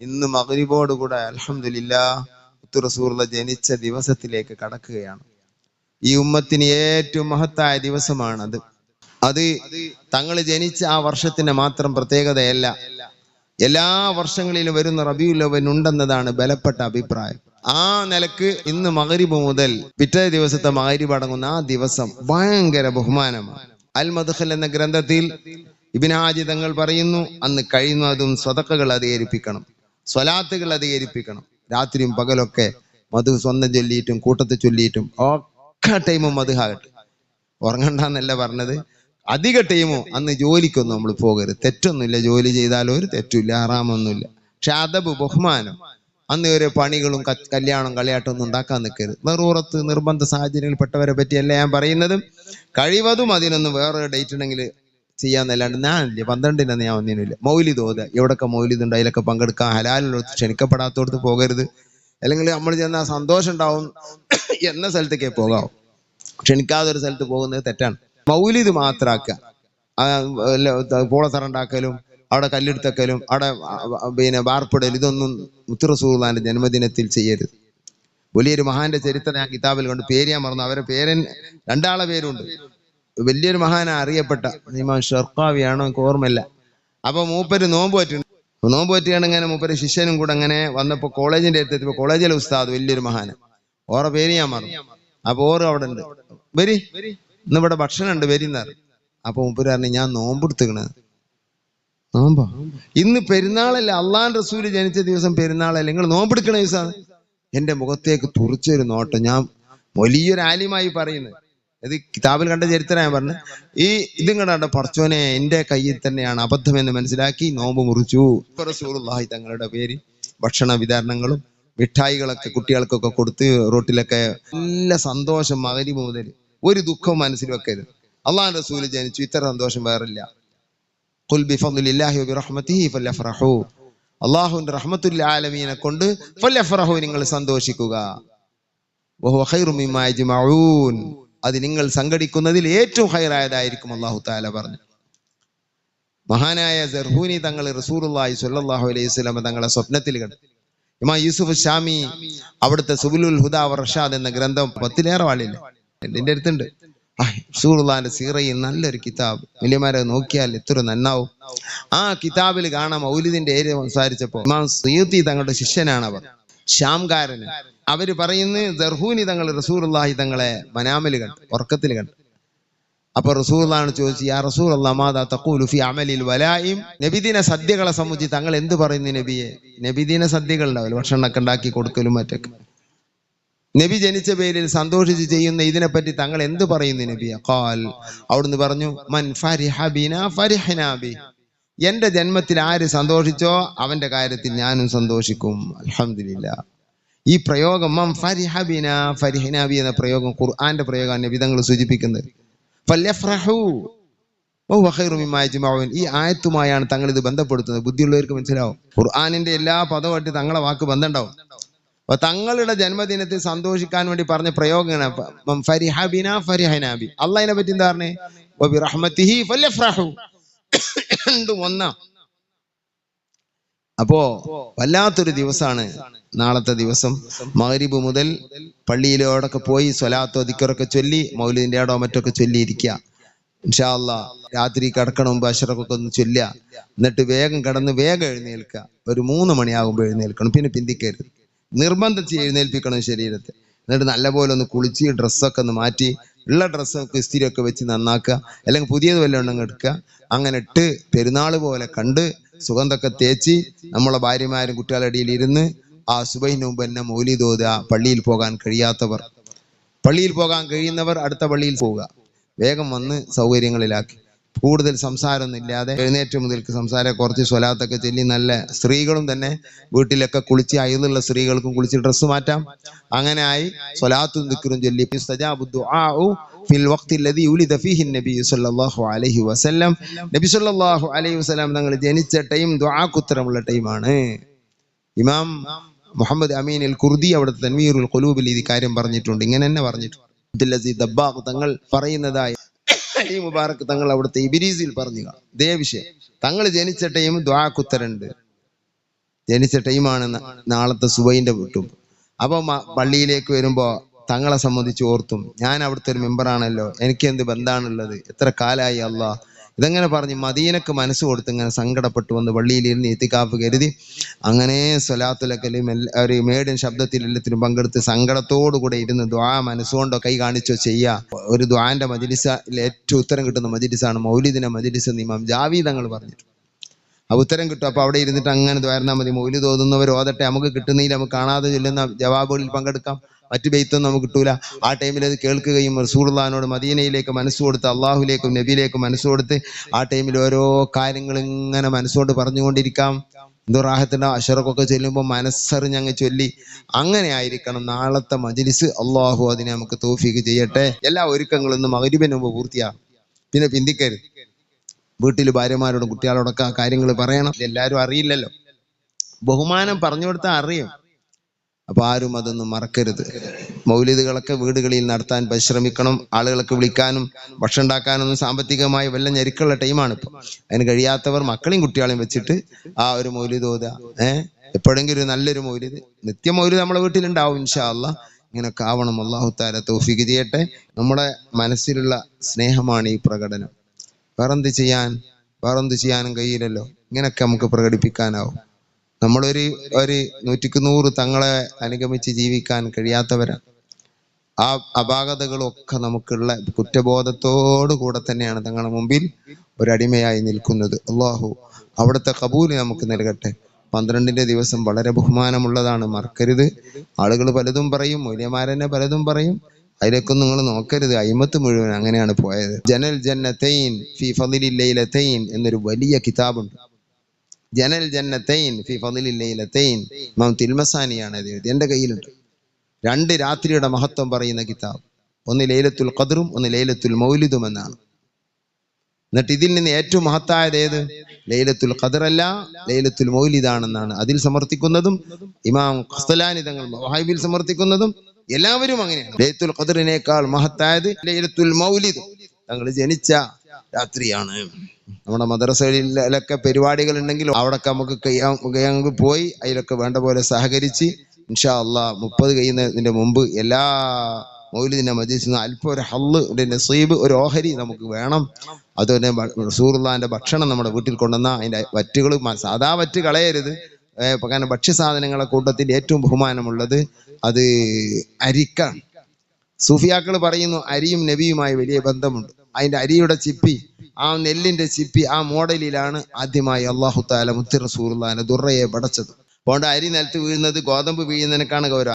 ഇന്ന് മകരിബോട് കൂടെ അലഹമില്ല റസൂർല ജനിച്ച ദിവസത്തിലേക്ക് കടക്കുകയാണ്. ഈ ഉമ്മത്തിന് ഏറ്റവും മഹത്തായ ദിവസമാണത്. അത് തങ്ങൾ ജനിച്ച ആ വർഷത്തിന്റെ മാത്രം പ്രത്യേകതയല്ല എല്ലാ വർഷങ്ങളിലും വരുന്ന റബിയുലവൻ ഉണ്ടെന്നതാണ് ബലപ്പെട്ട അഭിപ്രായം. ആ നിലയ്ക്ക് ഇന്ന് മകരിബ് മുതൽ പിറ്റേ ദിവസത്തെ മകരിബ് അടങ്ങുന്ന ആ ദിവസം ഭയങ്കര ബഹുമാനമാണ്. അൽ മദ്ഖൽ എന്ന ഗ്രന്ഥത്തിൽ ഇബിനാജി തങ്ങൾ പറയുന്നു അന്ന് കഴിയുന്നതും സ്വതക്കകൾ അധികരിപ്പിക്കണം. സ്വലാത്തുകൾ അധികരിപ്പിക്കണം. രാത്രിയും പകലൊക്കെ മധു സ്വന്തം ചൊല്ലിയിട്ടും കൂട്ടത്തെ ചൊല്ലിയിട്ടും ഒക്കെ ടൈമും മധുഹാകട്ടെ ഉറങ്ങണ്ടെന്നല്ല പറഞ്ഞത്. അധിക ടൈമോ അന്ന് ജോലിക്കൊന്നും നമ്മൾ പോകരുത്. തെറ്റൊന്നുമില്ല. ജോലി ചെയ്താലും ഒരു തെറ്റില്ല ആറാമൊന്നുമില്ല പക്ഷെ അതബ് ബഹുമാനം. അന്ന് ഒരു പണികളും കല്യാണം കളിയാട്ടം ഒന്നും ഉണ്ടാക്കാൻ നിൽക്കരുത്. നെറൂറത്ത് നിർബന്ധ സാഹചര്യങ്ങളിൽ പെട്ടവരെ പറ്റിയല്ല ഞാൻ പറയുന്നത്. കഴിവതും അതിനൊന്നും വേറൊരു ഡേറ്റ് ഉണ്ടെങ്കിൽ ചെയ്യാന്നല്ലാണ്ട് ഞാനില്ല പന്ത്രണ്ടിനൊന്നും ഞാൻ ഒന്നിനുമില്ല മൗലിദ് ഓത. എവിടൊക്കെ മൗലിദ് ഉണ്ട് അതിലൊക്കെ പങ്കെടുക്കാം ഹലാലുള്ള ക്ഷണിക്കപ്പെടാത്തോടത്ത് പോകരുത്. അല്ലെങ്കിൽ നമ്മൾ ചെന്നാൽ സന്തോഷം ഉണ്ടാവും എന്ന സ്ഥലത്തേക്കേ പോകാവും ക്ഷണിക്കാതെ ഒരു സ്ഥലത്ത് പോകുന്നത് തെറ്റാണ്. മൗലിദ് മാത്രാക്കുക. ഉണ്ടാക്കലും അവിടെ കല്ലെടുത്തക്കലും അവിടെ പിന്നെ വാർപ്പിടൽ ഇതൊന്നും മുത്തുറസൂർലാന്റെ ജന്മദിനത്തിൽ ചെയ്യരുത്. വലിയൊരു മഹാന്റെ ചരിത്രം ഞാൻ കിതാബിൽ കൊണ്ട്. പേര് ഞാൻ മറന്നു. അവരെ പേരൻ രണ്ടാളെ പേരുണ്ട്. വലിയൊരു മഹാന അറിയപ്പെട്ട. ഇമാം ഷർക്കാവിയാണോ എനിക്ക് ഓർമ്മയില്ല. അപ്പൊ മൂപ്പര് നോമ്പ് പറ്റുന്നു നോമ്പ് പറ്റിയാണ് ഇങ്ങനെ മൂപ്പര് ശിഷ്യനും കൂടെ അങ്ങനെ വന്നപ്പോ കോളേജിന്റെ അടുത്ത് കോളേജിലെ ഉസ്താദ് വലിയൊരു മഹാന്. ഓറെ പേര് ഞാൻ മറന്നു. അപ്പൊ ഓറ് അവിടെ ഉണ്ട്. വരി. ഇന്ന് ഇവിടെ ഭക്ഷണം ഉണ്ട് വരി വരിന്നാർ അപ്പൊ മൂപ്പര് പറഞ്ഞു ഞാൻ നോമ്പെടുത്തുക്കണ് നോമ്പോ? ഇന്ന് പെരുന്നാളല്ലേ അള്ളാൻ റസൂൽ ജനിച്ച ദിവസം പെരുന്നാളല്ലേ. നിങ്ങൾ നോമ്പെടുക്കണ ദിവസമാണ് എന്റെ മുഖത്തേക്ക് തുറിച്ചൊരു നോട്ടം. ഞാൻ വലിയൊരു ആലിമായി പറയുന്നത് ഇത് കിതാബിൽ കണ്ട ചരിത്രം ഞാൻ പറഞ്ഞു. ഈ ഇതും കണ്ട? പറച്ചോനെ എന്റെ കയ്യിൽ തന്നെയാണ് അബദ്ധം എന്ന് മനസ്സിലാക്കി നോമ്പ് മുറിച്ചു. റസൂലുള്ളാഹി തങ്ങളുടെ പേര് ഭക്ഷണ വിതരണങ്ങളും മിഠായികളൊക്കെ കുട്ടികൾക്കൊക്കെ കൊടുത്ത് റോട്ടിലൊക്കെ നല്ല സന്തോഷം മകരി മുതൽ. ഒരു ദുഃഖവും മനസ്സിൽ വെക്കരുത്. അള്ളാഹ് റസൂൽ ജനിച്ചു. ഇത്ര സന്തോഷം വേറില്ല. അള്ളാഹുവിന്റെ റഹ്മത്തുൽ ആലമീനെ കൊണ്ട് നിങ്ങൾ സന്തോഷിക്കുക. അത് നിങ്ങൾ സംഘടിക്കുന്നതിൽ ഏറ്റവും ഹൈറായതായിരിക്കും അള്ളാഹു താല പറഞ്ഞു. മഹാനായ ജർഹൂനി തങ്ങൾ റസൂലുള്ളാഹി സ്വല്ലല്ലാഹു അലൈഹി വസല്ലം തങ്ങളെ സ്വപ്നത്തിൽ കണ്ടു. ഇമാ യൂസുഫ് ഷാമി അവിടുത്തെ സുബുലുൽ ഹുദ വ റഷാദ് എന്ന ഗ്രന്ഥം പത്തിലേറെ ആളില്ല എന്റെ അടുത്തുണ്ട്. റസൂലുള്ളാഹിന്റെ സീറയിൽ നല്ലൊരു കിതാബ്. വലിയമാരെ നോക്കിയാൽ എത്ര നന്നാവും. ആ കിതാബിൽ കാണാം മൗലിദിന്റെ ഏരിയ സംസാരിച്ചപ്പോ ഇമാം സയ്യൂത്തി തങ്ങളുടെ ശിഷ്യനാണ് അവർ ശ്യാംകാരന് അവർ പറയുന്നു ദർഹൂനി തങ്ങൾ റസൂലുള്ളാഹി തങ്ങളെ വനാമൽ കണ്ടു ഉറക്കത്തിൽ കണ്ടു. അപ്പൊ റസൂലാണ് ചോദിച്ചു യാ റസൂൽ മാതാ തഖൂലു ഫി അമലിൽ വലായും നബിദിന സദ്യകളെ സംബന്ധിച്ച് തങ്ങൾ എന്ത് പറയുന്നു നബിയെ? നബിദിന സദ്യകൾ ഉണ്ടാവില്ല? ഭക്ഷണമൊക്കെ ഉണ്ടാക്കി കൊടുക്കലും മറ്റൊക്കെ. നബി ജനിച്ച പേരിൽ സന്തോഷിച്ച് ചെയ്യുന്ന ഇതിനെപ്പറ്റി തങ്ങൾ എന്ത് പറയുന്നു നബിയെ? ഖാൽ. അവിടുന്ന് പറഞ്ഞു മൻ ഫരിഹ ബിനാ എന്റെ ജന്മത്തിൽ ആര് സന്തോഷിച്ചോ അവന്റെ കാര്യത്തിൽ ഞാനും സന്തോഷിക്കും. അലഹമില്ല ഈ പ്രയോഗം മം ഫരിഹബിന ബിനാ ഫരിഹനാ ബി എന്ന പ്രയോഗം ഖുർആന്റെ പ്രയോഗമാണ് നബിതങ്ങൾ സൂചിപ്പിക്കുന്നത്. ഈ ആയത്തുമായാണ് തങ്ങൾ ഇത് ബന്ധപ്പെടുത്തുന്നത്. ബുദ്ധിയുള്ളവർക്ക് മനസ്സിലാവും. ഖുർആാനിന്റെ എല്ലാ പദവുമായിട്ട് തങ്ങളെ വാക്ക് ബന്ധമുണ്ടാവും. അപ്പൊ തങ്ങളുടെ ജന്മദിനത്തിൽ സന്തോഷിക്കാൻ വേണ്ടി പറഞ്ഞ പ്രയോഗമാണ് ഫരിഹബിന മം ഫരിഹ ബിനാ ഫരിഹനാ ബി. അള്ളാഹിനെ പറ്റി എന്താ പറഞ്ഞേ? രണ്ടും ഒന്നാ അപ്പോ വല്ലാത്തൊരു ദിവസമാണ് നാളത്തെ ദിവസം. മഗ്രിബ് മുതൽ പള്ളിയിലോടൊക്കെ പോയി സ്വലാത്തോ ദിക്കറൊക്കെ ചൊല്ലി മൗലിദിന്റെ ആടോ മറ്റൊക്കെ ചൊല്ലിയിരിക്കുക ഇൻഷാല്ല രാത്രി കിടക്കണ മുമ്പ് അഷറഫൊക്കെ ഒന്ന് ചൊല്ലുക. എന്നിട്ട് വേഗം കിടന്ന് വേഗം എഴുന്നേൽക്കുക. ഒരു മൂന്ന് മണിയാകുമ്പോൾ എഴുന്നേൽക്കണം. പിന്നെ പിന്തിക്കരുത്. നിർബന്ധിച്ച് എഴുന്നേൽപ്പിക്കണം ശരീരത്തെ. എന്നിട്ട് നല്ലപോലെ ഒന്ന് കുളിച്ച് ഡ്രസ്സൊക്കെ ഒന്ന് മാറ്റി ഉള്ള ഡ്രസ്സൊക്കെ ഇസ്തിരിയൊക്കെ വെച്ച് നന്നാക്കുക. അല്ലെങ്കിൽ പുതിയത് വല്ലതും ഉണ്ടെങ്കിൽ എടുക്കുക. അങ്ങനെ ഇട്ട് പെരുന്നാൾ പോലെ കണ്ട് സുഗന്ധമൊക്കെ തേച്ച് നമ്മളെ ഭാര്യമാരും കുട്ടികളുടെ ഇടയിൽ ഇരുന്ന് ആ സുബൈന് മുമ്പ് തന്നെ മൂലി ഓതുക പള്ളിയിൽ പോകാൻ കഴിയാത്തവർ. പള്ളിയിൽ പോകാൻ കഴിയുന്നവർ അടുത്ത പള്ളിയിൽ പോവുക. വേഗം വന്ന് സൗകര്യങ്ങളിലാക്കി. കൂടുതൽ സംസാരമൊന്നും ഇല്ലാതെ എഴുന്നേറ്റ് മുതൽക്ക് സംസാരം കുറച്ച് സ്വലാത്തൊക്കെ ചൊല്ലി നല്ല സ്ത്രീകളും തന്നെ വീട്ടിലൊക്കെ കുളിച്ച് അയലുള്ള സ്ത്രീകൾക്കും കുളിച്ച് ഡ്രസ്സ് മാറ്റാം. അങ്ങനെ ആയി സ്വലാത്തും ദിക്റും ചൊല്ലി. ഫിൽ വഖ്തി അല്ലദി ഉലിദ ഫീഹി നബി സല്ലല്ലാഹു അലൈഹി വസല്ലം. നബി സല്ലല്ലാഹു അലൈഹി വസല്ലം തങ്ങൾ ജനിച്ച ടൈം ദുആക്കുത്തരമുള്ള ടൈമാണ്. ഇമാം മുഹമ്മദ് അമീൻ അൽ കുർദി അവിടുത്തെ തൻവീറുൽ ഖുലൂബിൽ ഈ കാര്യം പറഞ്ഞിട്ടുണ്ട്. ഇങ്ങനെ തന്നെ പറഞ്ഞിട്ടുണ്ട്. തങ്ങൾ പറയുന്നതായി അലി മുബാറക്ക് തങ്ങൾ അവിടുത്തെ ഇബിരീസിൽ പറഞ്ഞു ഇതേ വിഷയം. തങ്ങൾ ജനിച്ച ടൈം ദ്വാക്കുത്തരുണ്ട് ജനിച്ച ടൈമാണ് നാളത്തെ സുബൈന്റെ വീട്ടും. അപ്പൊ മ- പള്ളിയിലേക്ക് വരുമ്പോ തങ്ങളെ സംബന്ധിച്ച് ഓർത്തും ഞാൻ അവിടുത്തെ ഒരു മെമ്പറാണല്ലോ എനിക്ക് എന്ത് ബന്ധാണുള്ളത്? എത്ര കാലായി അല്ലാ ഇതങ്ങനെ പറഞ്ഞ് മദീനക്ക് മനസ്സ് കൊടുത്ത് ഇങ്ങനെ സങ്കടപ്പെട്ടു വന്ന് പള്ളിയിലിരുന്ന് എത്തിക്കാപ്പ് കരുതി. അങ്ങനെ സ്വലാത്തുലക്കലും എല്ലാ ഒരു മേടൻ ശബ്ദത്തിൽ എല്ലാത്തിനും പങ്കെടുത്ത് സങ്കടത്തോടു കൂടെ ഇരുന്ന് ദ്വാ മനസ്സുകൊണ്ടോ കൈ കാണിച്ചോ ചെയ്യുക ഒരു ദ്വാന്റെ മജിലിസിൽ ഏറ്റവും ഉത്തരം കിട്ടുന്ന മജിലിസാണ് മൗലിദിന മജിലിസ് എന്ന് ഇമാം പറഞ്ഞിട്ടു പറഞ്ഞിട്ട് ഉത്തരം കിട്ടും. അപ്പൊ അവിടെ ഇരുന്നിട്ട് അങ്ങനെ ദ്വാരന്നാ മതി. മൗലി തോന്നുന്നവർ ഓതട്ടെ നമുക്ക് കിട്ടുന്നില്ല നമുക്ക് കാണാതെ ചൊല്ലുന്ന ജവാബുകളിൽ പങ്കെടുക്കാം. മറ്റു ബെയ്ത്തൊന്നും നമുക്ക് കിട്ടൂല. ആ ടൈമിൽ അത് കേൾക്കുകയും റസൂർദാനോട് മദീനയിലേക്ക് മനസ്സ് കൊടുത്ത് അള്ളാഹുലേക്കും നബിയിലേക്കും മനസ്സ് കൊടുത്ത് ആ ടൈമിൽ ഓരോ കാര്യങ്ങൾ ഇങ്ങനെ മനസ്സുകൊണ്ട് പറഞ്ഞുകൊണ്ടിരിക്കാം. എന്തോ റാഹത്തിന്റെ അഷറക്കൊക്കെ ചൊല്ലുമ്പോൾ മനസ്സറിഞ്ഞ് അങ്ങ് ചൊല്ലി. അങ്ങനെ ആയിരിക്കണം നാളത്തെ മജ്ലിസ്. അള്ളാഹു അതിനെ നമുക്ക് തോഫീക്ക് ചെയ്യട്ടെ. എല്ലാ ഒരുക്കങ്ങളും ഇന്ന് മകരിബിന് മുമ്പ് പൂർത്തിയാകും പിന്നെ പിന്തിക്കരുത്. വീട്ടിൽ ഭാര്യമാരോടും കുട്ടികളോടൊക്കെ ആ കാര്യങ്ങൾ പറയണം. എല്ലാവരും അറിയില്ലല്ലോ. ബഹുമാനം പറഞ്ഞു കൊടുത്താൽ അറിയും. അപ്പൊ ആരും അതൊന്നും മറക്കരുത്. മൗലിദുകളൊക്കെ വീടുകളിൽ നടത്താൻ പരിശ്രമിക്കണം ആളുകളൊക്കെ വിളിക്കാനും ഭക്ഷണം ഉണ്ടാക്കാനൊന്നും സാമ്പത്തികമായി വല്ല ഞെരുക്കുള്ള ടൈമാണ് ഇപ്പൊ. അതിന് കഴിയാത്തവർ മക്കളെയും കുട്ടികളെയും വെച്ചിട്ട് ആ ഒരു മൗലിദ് ഏഹ് എപ്പോഴെങ്കിലും ഒരു നല്ലൊരു മൗലിദ്. നിത്യ മൗലിദ് നമ്മളെ വീട്ടിലുണ്ടാവും ഇൻഷാല്ല ഇങ്ങനൊക്കെ ആവണം. അള്ളാഹു താര തൗഫീഖ് ചെയ്യട്ടെ. നമ്മുടെ മനസ്സിലുള്ള സ്നേഹമാണ് ഈ പ്രകടനം. വേറെന്ത് ചെയ്യാൻ? വേറെന്ത് ചെയ്യാനും കഴിയില്ലല്ലോ. ഇങ്ങനൊക്കെ നമുക്ക് പ്രകടിപ്പിക്കാനാവും. നമ്മളൊരു ഒരു നൂറ്റിക്ക് നൂറ് തങ്ങളെ അനുഗമിച്ച് ജീവിക്കാൻ കഴിയാത്തവരാണ് ആ അപാകതകളൊക്കെ നമുക്കുള്ള കുറ്റബോധത്തോടു കൂടെ തന്നെയാണ് തങ്ങളുടെ മുമ്പിൽ ഒരടിമയായി നിൽക്കുന്നത്. അള്ളാഹു അവിടുത്തെ കബൂൽ നമുക്ക് നൽകട്ടെ. പന്ത്രണ്ടിന്റെ ദിവസം വളരെ ബഹുമാനമുള്ളതാണ് മറക്കരുത്. ആളുകൾ പലതും പറയും മൂല്യമാരനെ പലതും പറയും. അതിലേക്കൊന്നും നിങ്ങൾ നോക്കരുത് അയിമത്ത് മുഴുവൻ അങ്ങനെയാണ് പോയത്. ജനൽ ജന്നത്തൈൻ ഫി ഫദിലിൽ ലൈലത്തൈൻ എന്നൊരു വലിയ കിതാബുണ്ട്. ജനൽ ജന്നത്തൈൻ ഫി ഫദിലിൽ ലൈലത്തൈൻ. ഇമാം തിൽമസാനിയാണ് അത് എഴുതിയത്. എന്റെ കയ്യിലുണ്ട്. രണ്ട് രാത്രിയുടെ മഹത്വം പറയുന്ന കിതാബ്. ഒന്ന് ലൈലത്തുൽ ഖദറും ഒന്ന് ലൈലത്തുൽ മൗലിദും എന്നാണ്. എന്നിട്ട് ഇതിൽ നിന്ന് ഏറ്റവും മഹത്തായത് ഏത്? ലൈലത്തുൽ ഖദർ അല്ല ലൈലത്തുൽ മൗലിദാണെന്നാണ് അതിൽ സമർത്ഥിക്കുന്നതും ഇമാം ഖസ്തലാനി തങ്ങൾ വഹാബിൽ സമർത്ഥിക്കുന്നതും എല്ലാവരും അങ്ങനെയാണ്. ലൈലത്തുൽ ഖദറിനേക്കാൾ മഹത്തായത് ലൈലത്തുൽ മൗലിദ്. തങ്ങൾ ജനിച്ച രാത്രിയാണ്. നമ്മുടെ മദ്രസകളിലൊക്കെ പരിപാടികൾ ഉണ്ടെങ്കിൽ അവിടെയൊക്കെ നമുക്ക് കയ്യാ- കയ്യാങ്ക് പോയി അതിലൊക്കെ വേണ്ട പോലെ സഹകരിച്ച് ഇൻഷാ അള്ളാ മുപ്പത് കഴിയുന്നതിന്റെ മുമ്പ് എല്ലാ മൗലിദിനെ മജീസിൽ അല്പം ഒരു ഹള്ള് ഒരു നസീബ് ഒരു ഓഹരി നമുക്ക് വേണം. അതുപോലെ സൂറുള്ളാന്റെ ഭക്ഷണം നമ്മുടെ വീട്ടിൽ കൊണ്ടുവന്ന അതിന്റെ വറ്റുകൾ സാധാ വറ്റ് കളയരുത്. കാരണം ഭക്ഷ്യസാധനങ്ങളെ കൂട്ടത്തിൽ ഏറ്റവും ബഹുമാനമുള്ളത് അത് അരിക്കാണ് സൂഫിയാക്കൾ പറയുന്നു അരിയും നബിയുമായി വലിയ ബന്ധമുണ്ട്. അതിന്റെ അരിയുടെ ചിപ്പി ആ നെല്ലിന്റെ ചിപ്പി ആ മോഡലിലാണ് ആദ്യമായി അള്ളാഹു താല മുത്തി റസൂർലാനെ ദുറയെ പടച്ചത്. അതുകൊണ്ട് അരി നിലത്ത് വീഴുന്നത് ഗോതമ്പ് വീഴുന്നതിനേക്കാണ് ഗൗരവം.